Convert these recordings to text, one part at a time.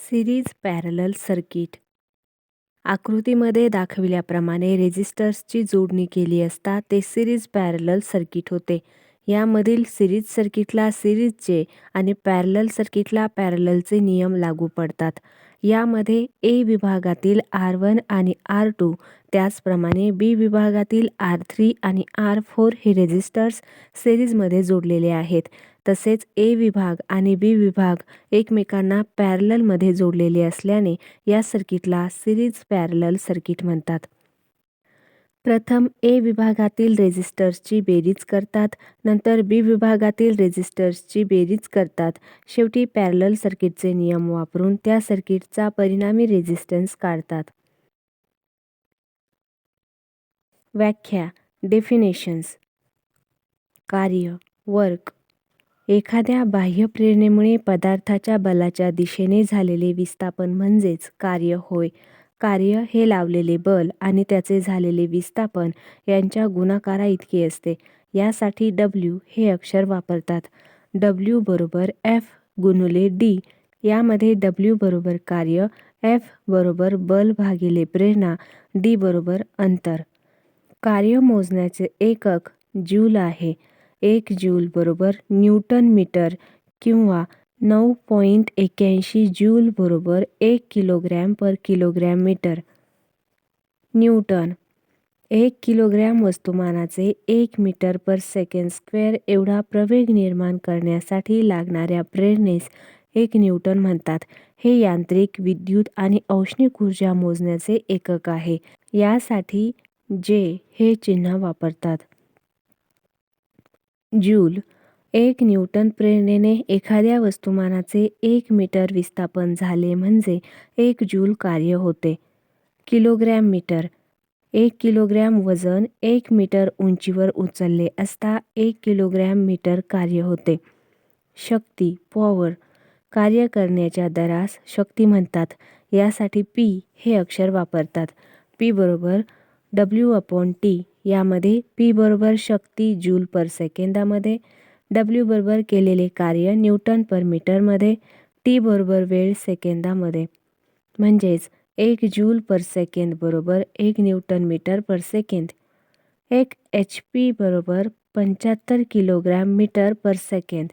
Series parallel circuit आकृतीमध्ये दाखविल्याप्रमाणे रेझिस्टर्सची जोडणी केली असता ते सिरीज पॅरलल सर्किट होते. यामधील सिरीज सर्किटला सिरीजचे आणि पॅरलल सर्किटला पॅरललचे नियम लागू पडतात. यामध्ये ए विभागातील आर वन आणि आर टू त्याचप्रमाणे बी विभागातील आर थ्री आणि आर फोर हे रेझिस्टर्स सिरीजमध्ये जोडलेले आहेत. तसेच ए विभाग आणि बी विभाग एकमेकांना पॅरललमध्ये जोडलेले असल्याने या सर्किटला सिरीज पॅरलल सर्किट म्हणतात. प्रथम ए विभागातील रेझिस्टर्सची बेरीज करतात, नंतर बी विभागातील रेझिस्टर्सची बेरीज करतात. शेवटी पॅरलल सर्किटचे नियम वापरून त्या सर्किटचा परिणामी रेझिस्टन्स काढतात. व्याख्या डेफिनेशन्स कार्य वर्क एखाद्या बाह्य प्रेरणेमुळे पदार्थाच्या बलाच्या दिशेने झालेले विस्थापन म्हणजेच कार्य होय. कार्य हे लावलेले बल आणि त्याचे झालेले विस्थापन यांच्या गुणाकाराइतके असते. यासाठी डब्ल्यू हे अक्षर वापरतात. डब्ल्यू बरोबर एफ गुणुले डी यामध्ये डब्ल्यू बरोबर कार्य, एफ बरोबर बल भागिले प्रेरणा, डी बरोबर अंतर. कार्य मोजण्याचे एकक ज्यूल आहे. एक ज्यूल बरोबर न्यूटन मीटर किंवा नऊ पॉईंट एक्याऐंशी ज्यूल बरोबर एक kilogram per kilogram metre. Newton एक किलोग्रॅम वस्तुमानाचे एक मीटर पर सेकंड स्क्वेअर एवढा प्रवेग निर्माण करण्यासाठी लागणाऱ्या प्रेरणेस एक न्यूटन म्हणतात. हे यांत्रिक, विद्युत आणि औष्णिक ऊर्जा मोजण्याचे एकक आहे. यासाठी जे हे चिन्ह वापरतात. ज्यूल एक न्यूटन प्रेरणेने एखाद्या वस्तुमानाचे एक मीटर विस्थापन झाले म्हणजे एक ज्यूल कार्य होते. किलोग्रॅम मीटर एक किलोग्रॅम वजन एक मीटर उंचीवर उचलले असता एक किलोग्रॅम मीटर कार्य होते. शक्ती पॉवर कार्य करण्याच्या दरास शक्ती म्हणतात. यासाठी पी हे अक्षर वापरतात. पी बरोबर डब्ल्यू अपॉन टी यामध्ये पी बरोबर शक्ती जूल पर सेकंदामध्ये, डब्ल्यू बरोबर केलेले कार्य न्यूटन पर मीटरमध्ये, टी बरोबर वेळ सेकंदामध्ये. म्हणजेच एक जूल पर सेकंद बरोबर एक न्यूटन मीटर पर सेकंद. एक एच पी बरोबर पंच्याहत्तर किलोग्रॅम मीटर पर सेकंद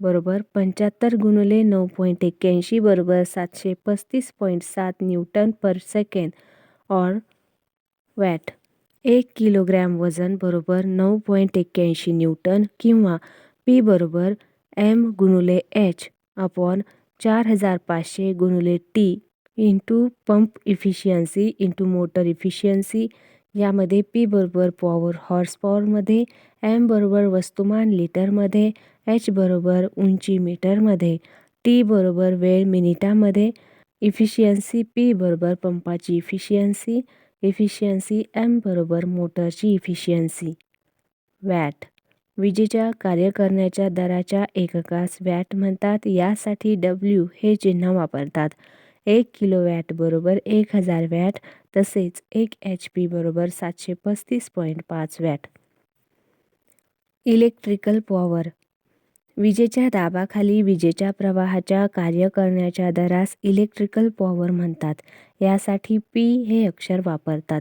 बरोबर पंच्याहत्तर गुणले नऊ पॉईंट एक्याऐंशी बरोबर सातशे पस्तीस पॉईंट सात newton per second or watt. एक किलोग्रॅम वजन बरोबर नऊ पॉईंट एक्याऐंशी न्यूटन किंवा पी बरोबर एम गुणुले एच अपॉन चार हजार पाचशे गुणुले T into pump efficiency into motor efficiency. यामध्ये पी बरोबर पॉवर हॉर्स पॉवरमध्ये, एम बरोबर वस्तुमान लिटरमध्ये, एच बरोबर उंची मीटरमध्ये, टी बरोबर वेळ मिनिटामध्ये, इफिशियन्सी पी बरोबर पंपाची इफिशियन्सी, इफिशियन्सी एम बरोबर मोटरची इफिशियन्सी. वॅट विजेच्या कार्य करण्याच्या दराच्या एककास वॅट म्हणतात. यासाठी डब्ल्यू हे चिन्ह वापरतात. एक किलो वॅट बरोबर एक हजार वॅट तसेच एक एच पी बरोबर सातशे पस्तीस पॉईंट पाच वॅट. इलेक्ट्रिकल पॉवर विजेच्या दाबाखाली विजेच्या प्रवाहाच्या कार्य करण्याच्या दरास इलेक्ट्रिकल पॉवर म्हणतात. यासाठी पी हे अक्षर वापरतात.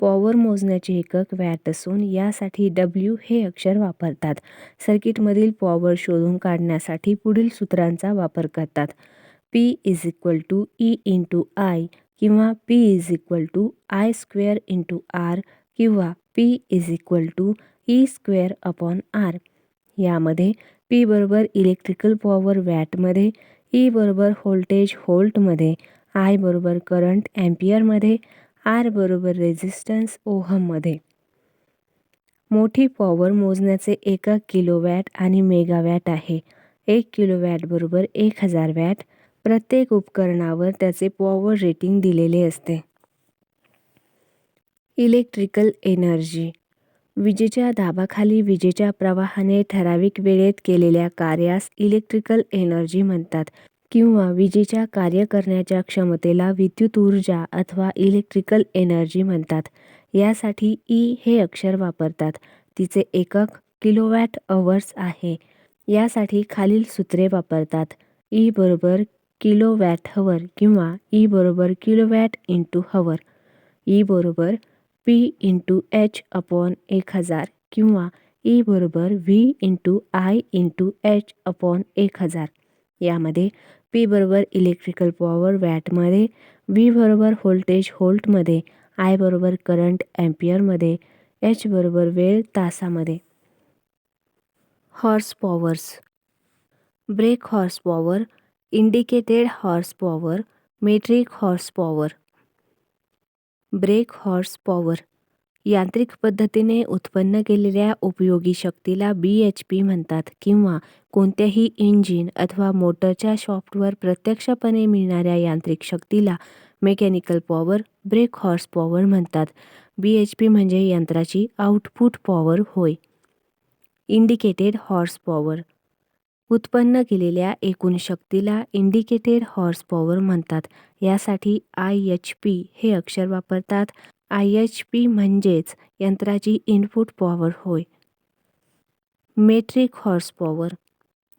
पॉवर मोजण्याचे एकक वॅट असून यासाठी डब्ल्यू हे अक्षर वापरतात. सर्किटमधील पॉवर शोधून काढण्यासाठी पुढील सूत्रांचा वापर करतात. P is equal to E into I किंवा P is equal to I square into R किंवा P is equal to E square upon R. यामध्ये पी बरोबर इलेक्ट्रिकल पॉवर वॅटमध्ये, ई बरोबर व्होल्टेज व्होल्टमध्ये, आय बरोबर करंट ॲम्पियरमध्ये आर बरोबर रेझिस्टन्स ओहममध्ये. मोठी पॉवर मोजण्याचे एकक किलोवॅट आणि मेगावॅट आहे. एक किलोवॅट बरोबर एक हजार वॅट. प्रत्येक उपकरणावर त्याचे पॉवर रेटिंग दिलेले असते. इलेक्ट्रिकल एनर्जी विजेच्या दाबाखाली विजेच्या प्रवाहाने ठराविक वेळेत केलेल्या कार्यास इलेक्ट्रिकल एनर्जी म्हणतात किंवा विजेच्या कार्य करण्याच्या क्षमतेला विद्युत ऊर्जा अथवा इलेक्ट्रिकल एनर्जी म्हणतात. यासाठी ई हे अक्षर वापरतात. तिचे एकक किलोवॅट अवर्स आहे. यासाठी खालील सूत्रे वापरतात. ई बरोबर किलोवॅट हवर किंवा ई बरोबर किलोवॅट इंटू हवर ई बरोबर पी इंटू एच अपॉन एक हजार किंवा ई बरोबर V into I into H upon एक हजार. यामध्ये पी बरोबर इलेक्ट्रिकल पॉवर वॅटमध्ये व्ही बरोबर व्होल्टेज होल्टमध्ये आय बरोबर करंट ॲम्पियरमध्ये एच बरोबर वेळ तासामध्ये. Horse powers brake horse power indicated horse power metric horse power brake horse power. यांत्रिक पद्धतीने उत्पन्न केलेल्या उपयोगी शक्तीला बी एच पी म्हणतात किंवा कोणत्याही इंजिन अथवा मोटरच्या सॉफ्टवर प्रत्यक्षपणे मिळणाऱ्या यांत्रिक शक्तीला mechanical power brake horse power म्हणतात. बी एच पी म्हणजे यंत्राची आउटपुट पॉवर होय. Indicated horse power. उत्पन्न केलेल्या एकूण शक्तीला इंडिकेटेड हॉर्स पॉवर म्हणतात. यासाठी आय एच पी हे अक्षर वापरतात. आय एच पी म्हणजेच यंत्राची इनपुट पॉवर होय. Metric horse power.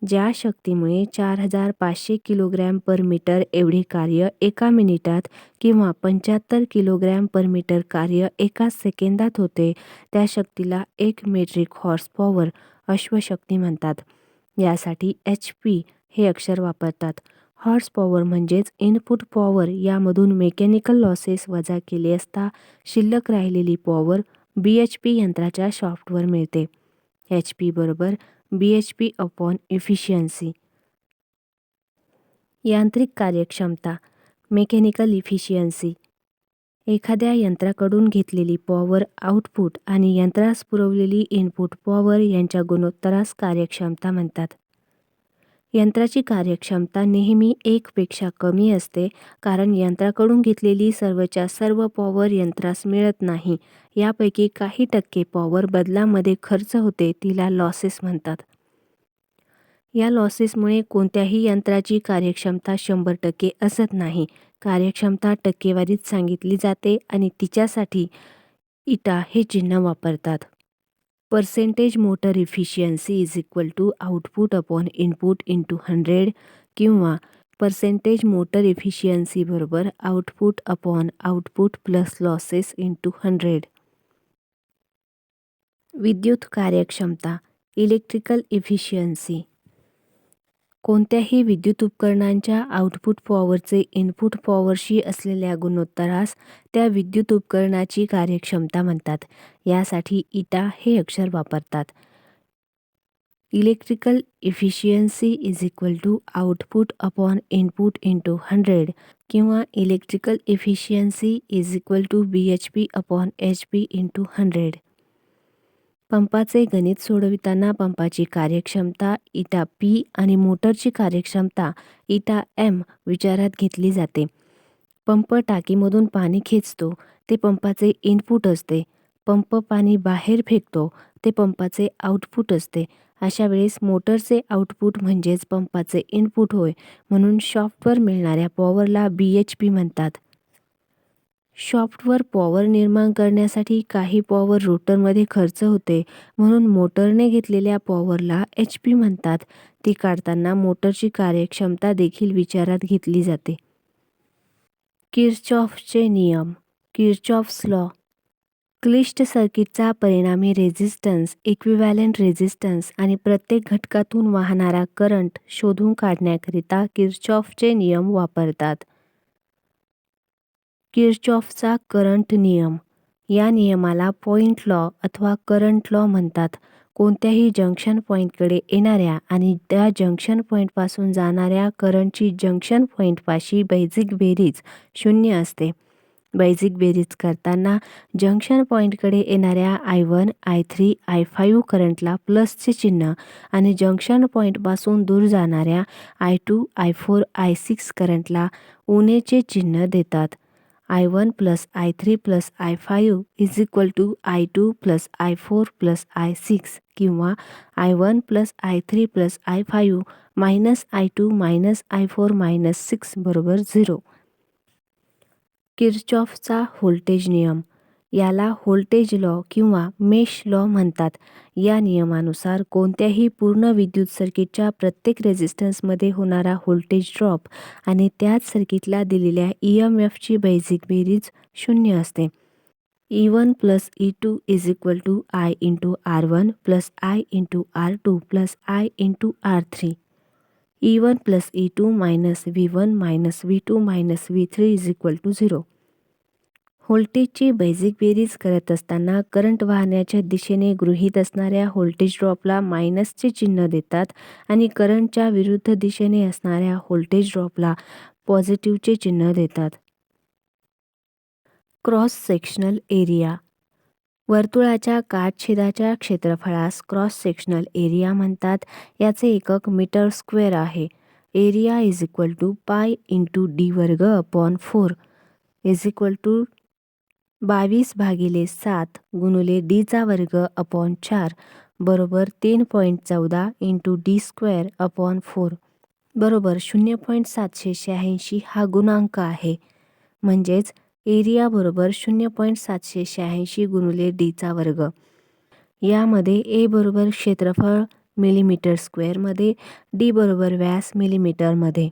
ज्या शक्तीमुळे चार हजार पाचशे किलोग्रॅम पर मीटर एवढे कार्य एका मिनिटात किंवा पंच्याहत्तर किलोग्रॅम पर मीटर कार्य एका सेकंदात होते त्या शक्तीला एक मेट्रिक हॉर्स पॉवर अश्वशक्ती म्हणतात. यासाठी एच पी हे अक्षर वापरतात. हॉर्स पॉवर म्हणजेच इनपुट पॉवर यामधून मेकॅनिकल लॉसेस वजा केले असता शिल्लक राहिलेली पॉवर बी एच पी यंत्राच्या शॉफ्टवर मिळते. एच पी बरोबर B H P upon efficiency यांत्रिक कार्यक्षमता मेकॅनिकल इफिशियन्सी एखाद्या यंत्राकडून घेतलेली पॉवर आउटपुट आणि यंत्रास पुरवलेली इनपुट पॉवर यांच्या गुणोत्तरास कार्यक्षमता म्हणतात. यंत्राची कार्यक्षमता नेहमी एकपेक्षा कमी असते कारण यंत्राकडून घेतलेली सर्वच्या सर्व पॉवर यंत्रास मिळत नाही. यापैकी काही टक्के पॉवर बदलामध्ये खर्च होते तिला लॉसेस म्हणतात. या लॉसेसमुळे कोणत्याही यंत्राची कार्यक्षमता शंभर टक्के असत नाही. कार्यक्षमता टक्केवारीत सांगितली जाते आणि तिच्यासाठी इटा हे चिन्ह वापरतात. Percentage motor efficiency is equal to output upon input into hundred किंवा पर्सेंटेज मोटर इफिशियन्सी बरोबर output upon output plus losses into hundred विद्युत कार्यक्षमता इलेक्ट्रिकल इफिशियन्सी कोणत्याही विद्युत उपकरणांच्या आउटपुट पॉवरचे इनपुट पॉवरशी असलेल्या गुणोत्तरास त्या विद्युत उपकरणाची कार्यक्षमता म्हणतात. यासाठी इटा हे अक्षर वापरतात. Electrical efficiency is equal to output upon input into hundred किंवा electrical efficiency is equal to B H P upon H P into hundred पंपाचे गणित सोडविताना पंपाची कार्यक्षमता इटा पी आणि मोटरची कार्यक्षमता इटा एम विचारात घेतली जाते. पंप टाकीमधून पाणी खेचतो ते पंपाचे इनपुट असते. पंप पाणी बाहेर फेकतो ते पंपाचे आउटपुट असते. अशा वेळेस मोटरचे आउटपुट म्हणजेच पंपाचे इनपुट होय म्हणून शॉफ्टवर मिळणाऱ्या पॉवरला बी एच पी म्हणतात. शॉफ्टवर पॉवर निर्माण करण्यासाठी काही पॉवर रोटरमध्ये खर्च होते. म्हणून मोटरने घेतलेल्या पॉवरला एच पी म्हणतात. ती काढताना मोटरची कार्यक्षमता देखील विचारात घेतली जाते. किर्चॉफचे नियम. किर्चॉफ्स लॉ क्लिष्ट सर्किटचा परिणामी रेझिस्टन्स इक्विव्हॅलेंट रेझिस्टन्स आणि प्रत्येक घटकातून वाहणारा करंट शोधून काढण्याकरिता किर्चॉफचे नियम वापरतात. किर्चॉफचा करंट नियम. या नियमाला पॉइंट लॉ अथवा करंट लॉ म्हणतात. कोणत्याही जंक्शन पॉईंटकडे येणाऱ्या आणि त्या जंक्शन पॉईंटपासून जाणाऱ्या करंटची जंक्शन पॉईंटपाशी बैजिक बेरीज शून्य असते. बैजिक बेरीज करताना जंक्शन पॉईंटकडे येणाऱ्या I one I three I five करंटला प्लसचे चिन्ह आणि जंक्शन पॉईंटपासून दूर जाणाऱ्या I two I four I six करंटला उनेचे चिन्ह देतात. I one plus I three plus I five is equal to I two plus I four plus I six किंवा I one plus I three plus I five minus I two minus I four minus six बरोबर zero किर्चॉफचा voltage नियम. याला voltage law किंवा mesh law म्हणतात. या नियमानुसार कोणत्याही पूर्ण विद्युत सर्किटच्या प्रत्येक रेझिस्टन्समध्ये होणारा व्होल्टेज ड्रॉप आणि त्याच सर्किटला दिलेल्या ई एम एफची बेसिक बेरीज शून्य असते. E one plus E two is equal to I into R one plus I into R two plus I into R three E one plus E two minus V one minus V two minus V three is equal to zero व्होल्टेजची basic बेरीज करत असताना current वाहण्याच्या दिशेने गृहीत असणाऱ्या voltage ड्रॉपला मायनसचे चिन्ह देतात आणि करंटच्या विरुद्ध दिशेने असणाऱ्या व्होल्टेज ड्रॉपला पॉझिटिव्हचे चिन्ह देतात. Cross sectional area. वर्तुळाच्या काटछेदाच्या क्षेत्रफळास क्रॉस सेक्शनल एरिया म्हणतात. याचे एकक मीटर स्क्वेअर आहे. Area is equal to pi into D वर्ग upon four. Is equal to बावीस भागिले सात गुणुले डीचा वर्ग अपॉन चार बरोबर तीन पॉईंट चौदा into D square upon four. बरोबर शून्य पॉईंट सातशे शहाऐंशी हा गुणांक आहे. म्हणजेच एरिया बरोबर शून्य पॉईंट सातशे शहाऐंशी गुणुले डीचा वर्ग. यामध्ये ए बरोबर क्षेत्रफळ मिलीमीटर स्क्वेअरमध्ये डी बरोबर व्यास मिलीमीटरमध्ये.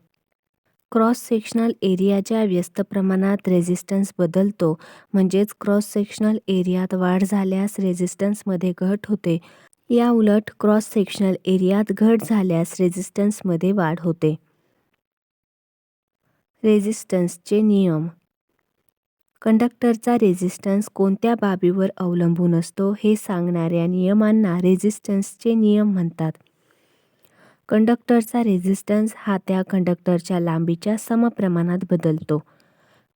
क्रॉस सेक्शनल एरियाच्या व्यस्त प्रमाणात रेझिस्टन्स बदलतो. म्हणजेच क्रॉस सेक्शनल एरियात वाढ झाल्यास रेझिस्टन्समध्ये घट होते. या उलट क्रॉस सेक्शनल एरियात घट झाल्यास रेझिस्टन्समध्ये वाढ होते. रेझिस्टन्सचे नियम. कंडक्टरचा रेझिस्टन्स कोणत्या बाबीवर अवलंबून असतो हे सांगणाऱ्या नियमांना रेझिस्टन्सचे नियम म्हणतात. कंडक्टरचा रेझिस्टन्स हा त्या कंडक्टरच्या लांबीच्या समप्रमाणात बदलतो.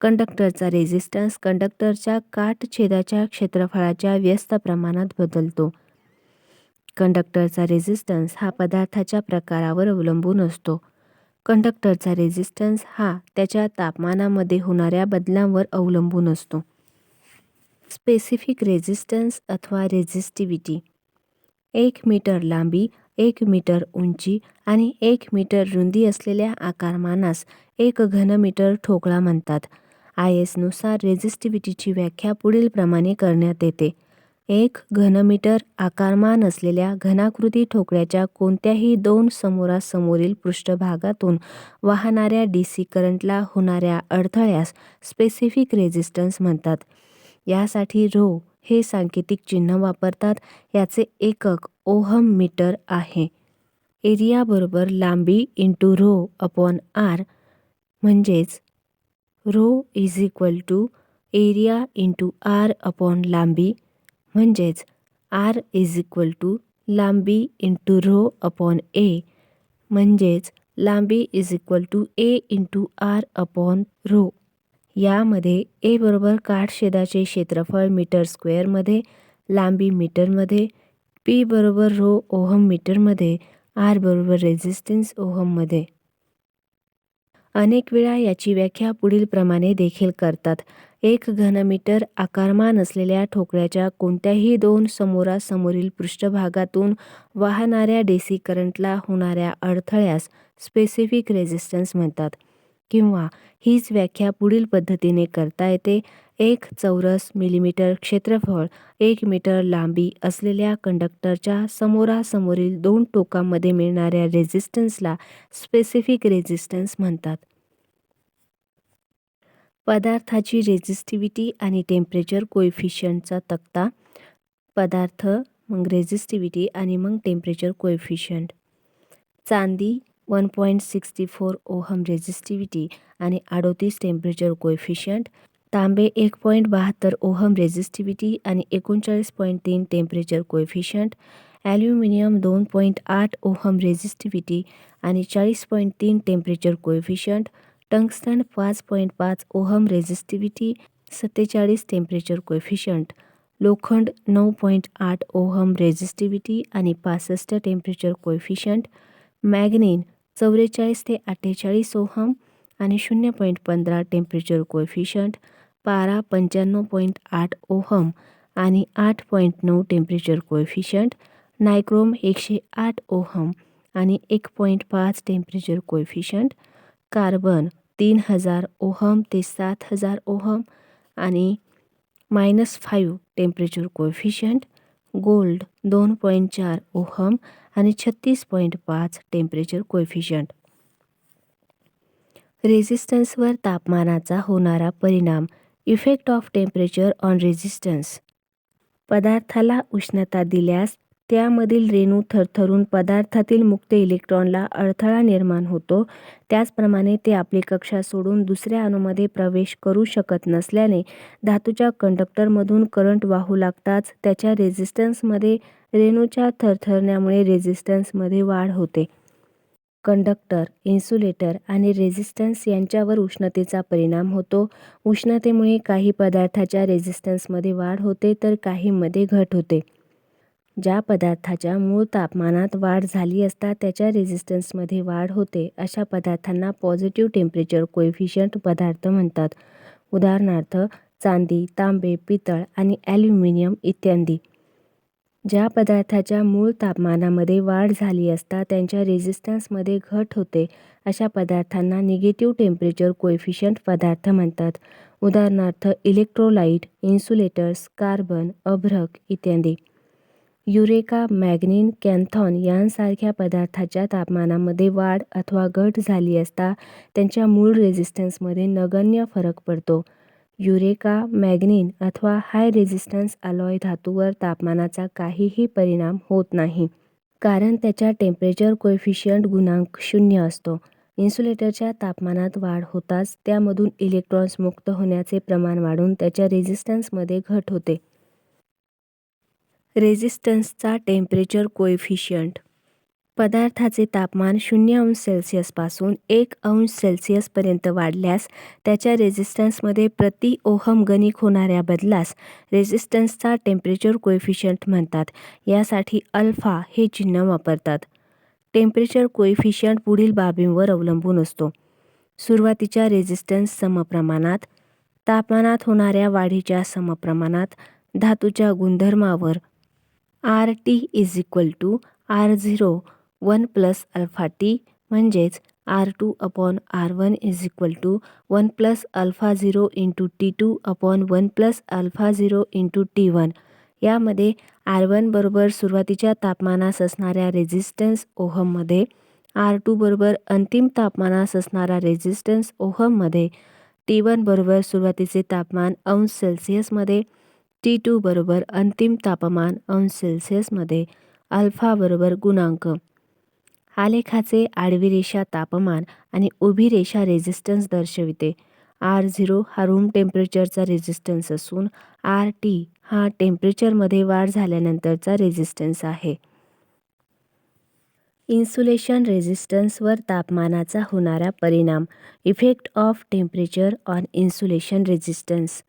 कंडक्टरचा रेझिस्टन्स कंडक्टरच्या काटछेदाच्या क्षेत्रफळाच्या व्यस्त प्रमाणात बदलतो. कंडक्टरचा रेझिस्टन्स हा पदार्थाच्या प्रकारावर अवलंबून असतो. कंडक्टरचा रेझिस्टन्स हा त्याच्या तापमानामध्ये होणाऱ्या बदलांवर अवलंबून असतो. स्पेसिफिक रेझिस्टन्स अथवा रेझिस्टिव्हिटी एक मीटर लांबी एक मीटर उंची आणि एक मीटर रुंदी असलेल्या आकारमानास एक घनमीटर ठोकळा म्हणतात. आय एसनुसार रेझिस्टिव्हिटीची व्याख्या पुढीलप्रमाणे करण्यात येते. एक घनमीटर आकारमान असलेल्या घनाकृती ठोकळ्याच्या कोणत्याही दोन समोरासमोरील पृष्ठभागातून वाहणाऱ्या डी सी करंटला होणाऱ्या अडथळ्यास स्पेसिफिक रेझिस्टन्स म्हणतात. यासाठी रो हे सांकेतिक चिन्ह वापरतात याचे एकक ओहम मीटर आहे. एरियाबरोबर लांबी इंटू रो अपॉन आर म्हणजेच rho is equal to area into R upon लांबी म्हणजेच आर इज इक्वल टू लांबी इंटू रो अपॉन ए म्हणजेच लांबी is equal to A into R upon rho यामध्ये ए बरोबर काठछेदाचे क्षेत्रफळ मीटर स्क्वेअरमध्ये लांबी मीटरमध्ये पी बरोबर रो ओहम मीटरमध्ये आर बरोबर रेझिस्टन्स ओहममध्ये अनेक वेळा याची व्याख्या पुढीलप्रमाणे देखील करतात. एक घनमीटर आकारमान असलेल्या ठोकळ्याच्या कोणत्याही दोन समोरासमोरील पृष्ठभागातून वाहणाऱ्या डेसी करंटला होणाऱ्या अडथळ्यास स्पेसिफिक रेझिस्टन्स म्हणतात. किंवा हीच व्याख्या पुढील पद्धतीने करता येते. एक चौरस मिलीमीटर क्षेत्रफळ एक मीटर लांबी असलेल्या कंडक्टरच्या समोरासमोरील दोन टोकांमध्ये मिळणाऱ्या रेझिस्टन्सला स्पेसिफिक रेझिस्टन्स म्हणतात. पदार्थाची रेझिस्टिव्हिटी आणि टेम्परेचर कोएफिशियंटचा तक्ता पदार्थ मग रेझिस्टिव्हिटी आणि मग टेम्परेचर कोएफिशियंट. चांदी one point sixty four ohm resistivity आणि अडोतीस टेम्परेचर कोएफिशियंट तांबे एक पॉईंट बहात्तर ओहम रेझिस्टिव्हिटी आणि एकोणचाळीस पॉईंट तीन टेम्परेचर कोएफिशियंट ॲल्युमिनियम दोन पॉईंट आठ ओहम रेझिस्टिव्हिटी आणि चाळीस पॉईंट तीन टेम्परेचर कोएफिशियंट टंगस्टन पाच पॉईंट पाच ओहम रेझिस्टिव्हिटी सत्तेचाळीस टेम्परेचर कोएफिशियंट लोखंड नऊ पॉईंट आठ ओहम रेझिस्टिव्हिटी आणि पासष्ट टेम्परेचर कोएफिशियंट मॅग्निन चौवेचाळीस ते अठ्ठेचाळीस ओहम आणि शून्य पॉईंट पंधरा टेम्परेचर कोएफिशियंट पारा पंच्याण्णव पॉईंट आठ ओहम आणि आठ पॉईंट नऊ टेम्परेचर कोएफिशियंट नायक्रोम एकशे आठ ओहम आणि एक पॉईंट पाच टेम्परेचर कोएफिशियंट कार्बन तीन हजार ओहम ते सात हजार ओहम आणि minus five temperature coefficient gold दोन पॉईंट चार ओहम आणि छत्तीस पॉईंट पाच टेम्परेचर कोएफिशियंट रेझिस्टन्सवर तापमानाचा होणारा परिणाम effect of temperature on resistance पदार्थाला उष्णता दिल्यास त्यामधील रेणू थरथरून पदार्थातील मुक्त इलेक्ट्रॉनला अडथळा निर्माण होतो. त्याचप्रमाणे ते आपली कक्षा सोडून दुसऱ्या अणूमध्ये प्रवेश करू शकत नसल्याने धातूच्या कंडक्टरमधून करंट वाहू लागताच त्याच्या रेझिस्टन्समध्ये रेणूच्या थरथरण्यामुळे रेझिस्टन्समध्ये वाढ होते. कंडक्टर इन्सुलेटर आणि रेझिस्टन्स यांच्यावर उष्णतेचा परिणाम होतो. उष्णतेमुळे काही पदार्थाच्या रेझिस्टन्समध्ये वाढ होते तर काहीमध्ये घट होते. ज्या पदार्थाच्या मूळ तापमानात वाढ झाली असता त्याच्या रेझिस्टन्समध्ये वाढ होते अशा पदार्थांना पॉझिटिव्ह टेम्परेचर कोएफिशियंट पदार्थ म्हणतात. उदाहरणार्थ चांदी तांबे पितळ आणि ॲल्युमिनियम इत्यादी. ज्या पदार्थाच्या मूळ तापमानामध्ये वाढ झाली असता त्यांच्या रेझिस्टन्समध्ये घट होते अशा पदार्थांना निगेटिव्ह टेम्परेचर कोएफिशियंट पदार्थ म्हणतात. उदाहरणार्थ इलेक्ट्रोलाइट इन्सुलेटर्स कार्बन अभ्रक इत्यादी. युरेका मॅग्नीन कॅन्थॉन यांसारख्या पदार्थाच्या तापमानामध्ये वाढ अथवा घट झाली असता त्यांच्या मूळ रेझिस्टन्समध्ये नगण्य फरक पडतो. युरेका मॅग्नीन अथवा हाय रेझिस्टन्स अलॉय धातूवर तापमानाचा काहीही परिणाम होत नाही. कारण त्याच्या टेम्परेचर कोएफिशियंट गुणांक शून्य असतो. इन्सुलेटरच्या तापमानात वाढ होताच त्यामधून इलेक्ट्रॉन्स मुक्त होण्याचे प्रमाण वाढून त्याच्या रेझिस्टन्समध्ये घट होते. रेझिस्टन्सचा टेम्परेचर कोएफिशियंट पदार्थाचे तापमान शून्य अंश सेल्सिअसपासून एक अंश सेल्सिअसपर्यंत वाढल्यास त्याच्या रेझिस्टन्समध्ये प्रति ओहम गणिक होणाऱ्या बदलास रेझिस्टन्सचा टेम्परेचर कोएफिशियंट म्हणतात. यासाठी अल्फा हे चिन्ह वापरतात. टेम्परेचर कोएफिशियंट पुढील बाबींवर अवलंबून असतो. सुरुवातीच्या रेझिस्टन्स समप्रमाणात तापमानात होणाऱ्या वाढीच्या समप्रमाणात धातूच्या गुणधर्मावर. R T is equal to R zero one plus alpha T म्हणजेच R two upon R one is equal to one plus alpha zero into T two upon one plus alpha zero into T one. यामध्ये R one बरोबर सुरुवातीच्या तापमानास असणाऱ्या resistance ओहममध्ये R to बरोबर अंतिम तापमानास असणारा resistance ओहममध्ये T one बरोबर सुरुवातीचे तापमान अंश सेल्सिअसमध्ये टी टू बरोबर अंतिम तापमान अंश सेल्सिअसमध्ये अल्फा बरोबर गुणांक. आलेखाचे आडवी रेषा तापमान आणि उभी रेषा रेझिस्टन्स दर्शविते. आर झिरो हा रूम टेम्परेचरचा रेझिस्टन्स असून आर टी हा टेम्परेचरमध्ये वाढ झाल्यानंतरचा रेझिस्टन्स आहे. इन्सुलेशन रेझिस्टन्सवर तापमानाचा होणारा परिणाम effect of temperature on insulation resistance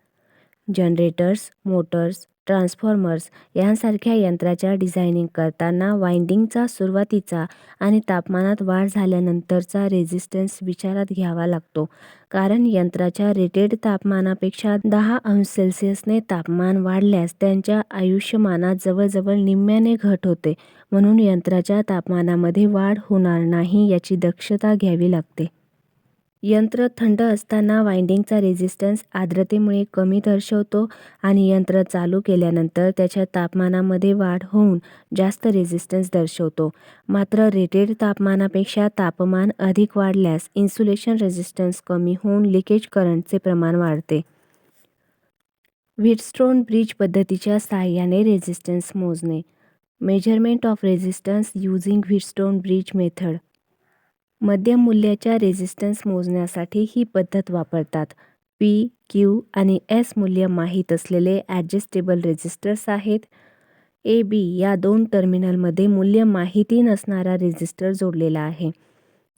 generators motors transformers यांसारख्या यंत्राच्या डिझायनिंग करताना वाइंडिंगचा सुरुवातीचा आणि तापमानात वाढ झाल्यानंतरचा रेझिस्टन्स विचारात घ्यावा लागतो. कारण यंत्राच्या रेटेड तापमानापेक्षा दहा अंश सेल्सिअसने तापमान वाढल्यास त्यांच्या आयुष्यमानात जवळजवळ निम्म्याने घट होते. म्हणून यंत्राच्या तापमानामध्ये वाढ होणार नाही याची दक्षता घ्यावी लागते. यंत्र थंड असताना वाइंडिंगचा रेझिस्टन्स आर्द्रतेमुळे कमी दर्शवतो आणि यंत्र चालू केल्यानंतर त्याच्या तापमानामध्ये वाढ होऊन जास्त रेझिस्टन्स दर्शवतो. मात्र रेटेड तापमानापेक्षा तापमान अधिक वाढल्यास इन्सुलेशन रेझिस्टन्स कमी होऊन लिकेज करंटचे प्रमाण वाढते. व्हीटस्टोन ब्रिज पद्धतीच्या साहाय्याने रेझिस्टन्स मोजणे. Measurement of resistance using Wheatstone bridge method मध्यम मूल्याच्या रेझिस्टन्स मोजण्यासाठी ही पद्धत वापरतात. पी क्यू आणि एस मूल्य माहीत असलेले ॲडजस्टेबल रेझिस्टर्स आहेत. ए बी या दोन टर्मिनलमध्ये मूल्य माहिती नसणारा रेझिस्टर जोडलेला आहे.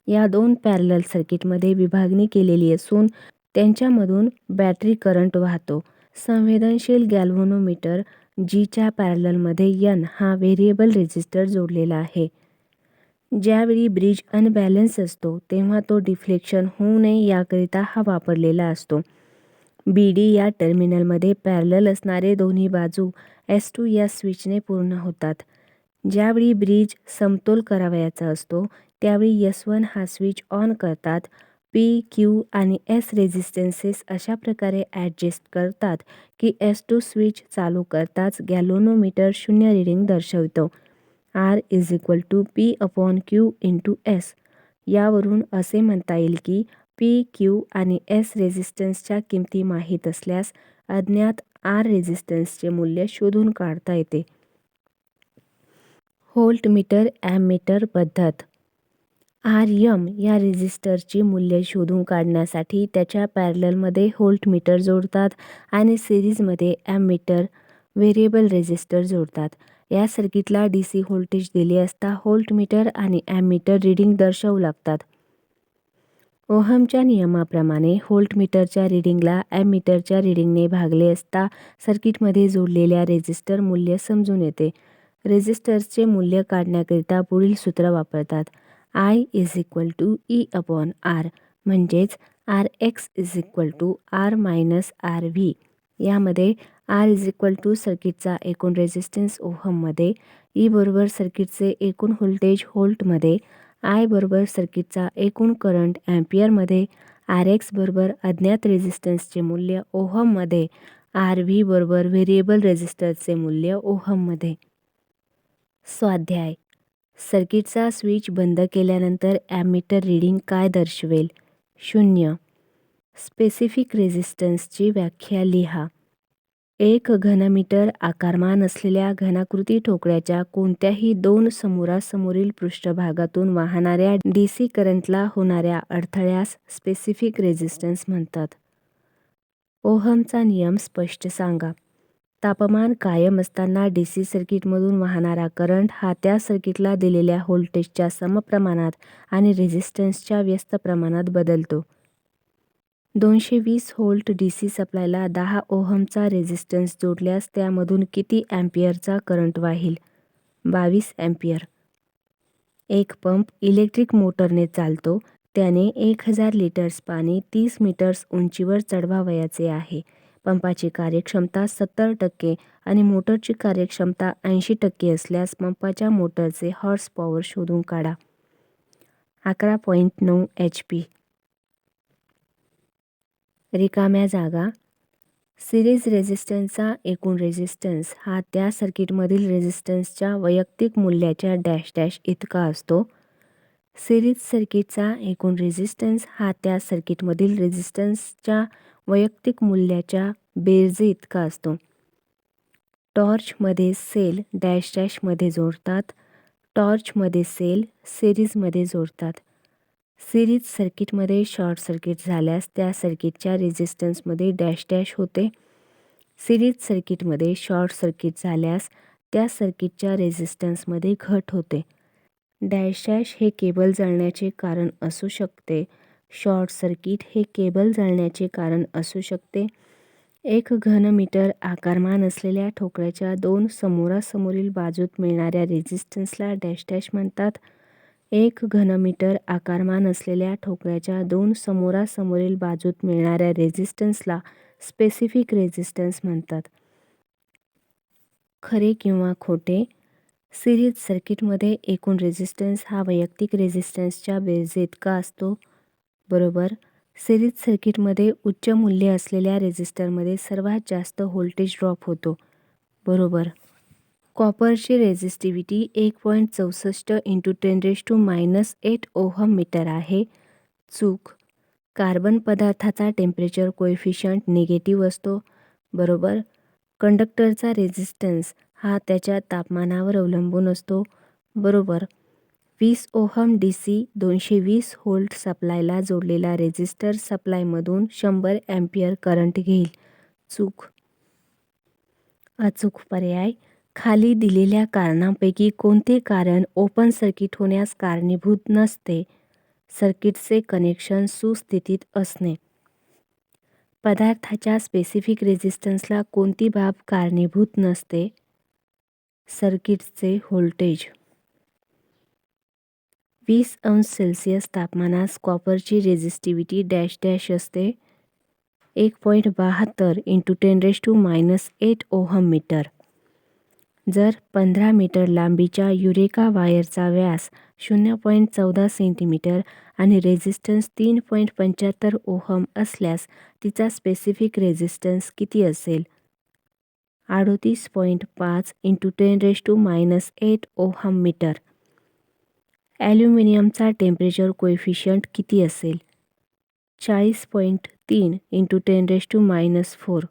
या दोन पॅरलल सर्किटमध्ये विभागणी केलेली असून त्यांच्यामधून बॅटरी करंट वाहतो. संवेदनशील गॅल्व्होनोमीटर जीच्या पॅरललमध्ये यन हा व्हेरिएबल रेझिस्टर जोडलेला आहे. ज्यावेळी ब्रिज अनबॅलन्स असतो तेव्हा तो डिफ्लेक्शन होऊ नये याकरिता हा वापरलेला असतो. बी डी या टर्मिनलमध्ये पॅरलल असणारे दोन्ही बाजू एस टू या स्विचने पूर्ण होतात. ज्यावेळी ब्रिज समतोल करावयाचा असतो त्यावेळी यस वन हा स्विच ऑन करतात पी क्यू आणि एस रेझिस्टन्सेस अशा प्रकारे ॲडजस्ट करतात की एस टू स्विच चालू करताच गॅलोनोमीटर शून्य रिडिंग दर्शवितो. R is equal to P upon Q into S. यावरून असे म्हणता येईल की पी क्यू आणि एस रेझिस्टन्सच्या किमती माहीत असल्यास अज्ञात आर रेझिस्टन्सचे मूल्य शोधून काढता येते. व्होल्टमीटर ॲमीटर पद्धत. आर यम या रेझिस्टरची मूल्ये शोधून काढण्यासाठी त्याच्या पॅरललमध्ये व्होल्टमीटर जोडतात आणि सिरीजमध्ये ॲमीटर व्हेरिएबल रेझिस्टर जोडतात. या सर्किटला डी सी व्होल्टेज दिले असता व्होल्टमीटर आणि ॲमीटर रीडिंग दर्शवू लागतात. ओहमच्या नियमाप्रमाणे व्होल्टमीटरच्या रीडिंगला ॲमीटरच्या रीडिंगने भागले असता सर्किटमध्ये जोडलेल्या रेझिस्टर मूल्य समजून येते. रेझिस्टर्सचे मूल्य काढण्याकरिता पुढील सूत्र वापरतात. I is equal to E upon R म्हणजेच R X is equal to R minus R V यामध्ये आर इज इक्वल टू सर्किटचा एकूण रेझिस्टन्स ओहममध्ये ई बरोबर सर्किटचे एकूण व्होल्टेज होल्टमध्ये आय बरोबर सर्किटचा एकूण करंट ॲम्पियरमध्ये आर एक्स बरोबर अज्ञात रेझिस्टन्सचे मूल्य ओहममध्ये आर व्ही बरोबर व्हेरिएबल रेझिस्टरचे मूल्य ओहममध्ये. स्वाध्याय. सर्किटचा स्विच बंद केल्यानंतर ॲमीटर रीडिंग काय दर्शवेल? शून्य. स्पेसिफिक रेझिस्टन्सची व्याख्या लिहा. एक घनमीटर आकारमान असलेल्या घनाकृती ठोकळ्याच्या कोणत्याही दोन समोरासमोरील पृष्ठभागातून वाहणाऱ्या डी सी करंटला होणाऱ्या अडथळ्यास स्पेसिफिक रेझिस्टन्स म्हणतात. ओहमचा नियम स्पष्ट सांगा. तापमान कायम असताना डी सी सर्किटमधून वाहणारा करंट हा त्या सर्किटला दिलेल्या व्होल्टेजच्या समप्रमाणात आणि रेझिस्टन्सच्या व्यस्त प्रमाणात बदलतो. दोनशे वीस व्होल्ट डी सी सप्लायला दहा ओहमचा रेझिस्टन्स जोडल्यास त्यामधून किती ॲम्पियरचा करंट वाहील? बावीस ॲम्पियर एक पंप इलेक्ट्रिक मोटरने चालतो. त्याने एक हजार लिटर्स पाणी तीस मीटर्स उंचीवर चढवावयाचे आहे. पंपाची कार्यक्षमता सत्तर टक्के आणि मोटरची कार्यक्षमता ऐंशी टक्के असल्यास पंपाच्या मोटरचे हॉर्स पॉवर शोधून काढा. अकरा पॉईंट नऊ एच पी. रिकाम्या जागा. सिरीज रेझिस्टन्सचा एकूण रेझिस्टन्स हा त्या सर्किटमधील रेझिस्टन्सच्या वैयक्तिक मूल्याच्या डॅश डॅश इतका असतो. सिरीज सर्किटचा एकूण रेझिस्टन्स हा त्या सर्किटमधील रेझिस्टन्सच्या वैयक्तिक मूल्याच्या बेरजे इतका असतो. टॉर्चमध्ये सेल डॅश डॅशमध्ये जोडतात. टॉर्चमध्ये सेल सिरीजमध्ये जोडतात. सिरीज सर्किटमध्ये शॉर्ट सर्किट झाल्यास त्या सर्किटच्या रेझिस्टन्समध्ये डॅश डॅश होते. सिरीज सर्किटमध्ये शॉर्ट सर्किट झाल्यास त्या सर्किटच्या रेझिस्टन्समध्ये घट होते. डॅश डॅश हे केबल जळण्याचे कारण असू शकते. शॉर्ट सर्किट हे केबल जळण्याचे कारण असू शकते. एक घनमीटर आकारमान असलेल्या ठोकळ्याच्या दोन समोरासमोरील बाजूत मिळणाऱ्या रेझिस्टन्सला डॅश डॅश म्हणतात. एक घनमीटर आकारमान असलेल्या ठोकळ्याच्या दोन समोरासमोरील बाजूत मिळणाऱ्या रेझिस्टन्सला स्पेसिफिक रेझिस्टन्स म्हणतात. खरे किंवा खोटे सिरीज सर्किटमध्ये एकूण रेझिस्टन्स हा वैयक्तिक रेझिस्टन्सच्या बेरजेइतका असतो? बरोबर सिरीज सर्किटमध्ये उच्च मूल्य असलेल्या रेझिस्टरमध्ये सर्वात जास्त व्होल्टेज ड्रॉप होतो. बरोबर कॉपरची रेझिस्टिव्हिटी एक पॉईंट चौसष्ट into ten raise to minus eight ohm metre आहे. चूक. कार्बन पदार्थाचा टेम्परेचर कोएफिशियंट निगेटिव्ह असतो. बरोबर? कंडक्टरचा रेझिस्टन्स हा त्याच्या तापमानावर अवलंबून असतो. बरोबर? वीस ओहम डी सी दोनशे वीस होल्ट सप्लायला जोडलेला रेझिस्टर सप्लायमधून शंभर ॲम्पियर करंट घेईल. चूक. अचूक पर्याय. खाली दिलेल्या कारणांपैकी कोणते कारण ओपन सर्किट होण्यास कारणीभूत नसते? सर्किटचे कनेक्शन सुस्थितीत असणे. पदार्थाच्या स्पेसिफिक रेझिस्टन्सला कोणती बाब कारणीभूत नसते? सर्किटचे व्होल्टेज वीस अंश सेल्सिअस तापमानास कॉपरची रेझिस्टिव्हिटी डॅश डॅश असते. एक पॉईंट बहात्तर into ten raise to minus eight ohm metre जर पंधरा मीटर लांबीच्या युरेका वायरचा व्यास शून्य पॉईंट चौदा सेंटीमीटर आणि रेझिस्टन्स तीन पॉईंट पंच्याहत्तर ओहम असल्यास तिचा स्पेसिफिक रेझिस्टन्स किती असेल? अडोतीस पॉईंट पाच into ten raise to minus eight ohm metre. ॲल्युमिनियमचा temperature coefficient किती असेल? चाळीस पॉईंट तीन into ten raise to minus four.